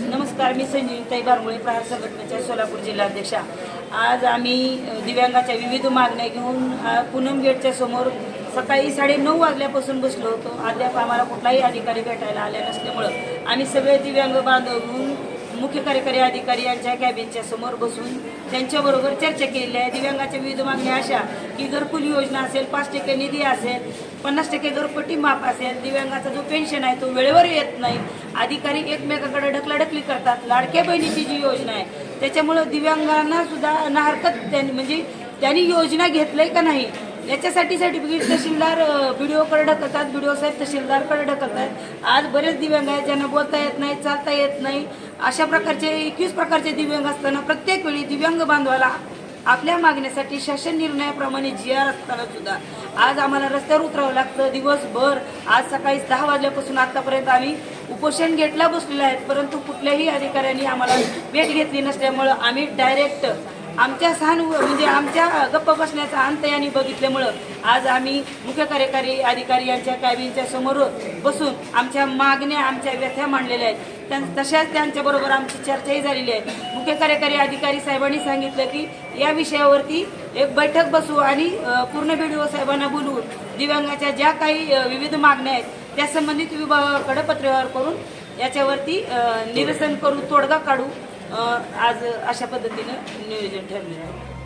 नमस्कार मी संजीवताई बारमुळे प्रहार संघटनेच्या सोलापूर जिल्हाध्यक्षा. आज आम्ही दिव्यांगाच्या विविध मागण्या घेऊन पूनम गेटच्या समोर सकाळी साडेनऊ वाजल्यापासून बसलो होतो. अद्याप आम्हाला कुठलाही अधिकारी भेटायला आले नसल्यामुळं आम्ही सगळे दिव्यांग बांधव घेऊन मुख्य कार्यकारी अधिकारी यांच्या कॅबिनच्या समोर बसून त्यांच्याबरोबर चर्चा केलेली आहे. दिव्यांगाच्या विविध मागण्या अशा की घरकुल योजना असेल पाच टक्के निधी असेल पन्नास टक्के घरपट्टी माफ असेल दिव्यांगाचा जो पेन्शन आहे तो वेळेवर येत नाही. अधिकारी एकमेकाकडे ढकलाढकली करतात. लाडक्या बहिणीची जी योजना आहे त्याच्यामुळं दिव्यांगांना सुद्धा नाहरकत त्यांनी म्हणजे त्यांनी योजना घेतलंय का नाही याच्यासाठी सर्टिफिकेट तहसीलदार व्हिडिओकडे ढकलतात व्हिडिओ साहेब तहसीलदारकडे ढकलतात. आज बरेच दिव्यांग आहेत ज्यांना बोलता येत नाही चालता येत नाही. अशा प्रकारचे एकवीस प्रकारचे दिव्यांग असताना प्रत्येक वेळी दिव्यांग बांधवाला आपल्या मागण्यासाठी शासन निर्णयाप्रमाणे जी आर असताना सुद्धा आज आम्हाला रस्त्यावर उतरावं लागतं. दिवसभर आज सकाळी दहा वाजल्यापासून आतापर्यंत आम्ही उपोषण गेटला बसलेलो आहेत परंतु कुठल्याही अधिकाऱ्यांनी आम्हाला भेट घेतली नसल्यामुळं आम्ही डायरेक्ट आमच्या सहानु म्हणजे आमच्या गप्प बसण्याचा अंत यांनी बघितल्यामुळं आज आम्ही मुख्य कार्यकारी अधिकारी यांच्या कॅबिनच्या समोर बसून आमच्या मागण्या आमच्या व्यथ्या मांडलेल्या आहेत. त्यां तशाच त्यांच्याबरोबर आमची चर्चाही झालेली आहे. मुख्य कार्यकारी अधिकारी साहेबांनी सांगितलं की या विषयावरती एक बैठक बसू आणि पूर्ण बीडीओ साहेबांना बोलवून दिव्यांगाच्या ज्या काही विविध मागण्या आहेत त्या संबंधित विभागाकडे पत्रव्यवहार करून याच्यावरती निरसन करू तोडगा काढू. आज अशा पद्धतीनं नियोजन ठरलेलं आहे.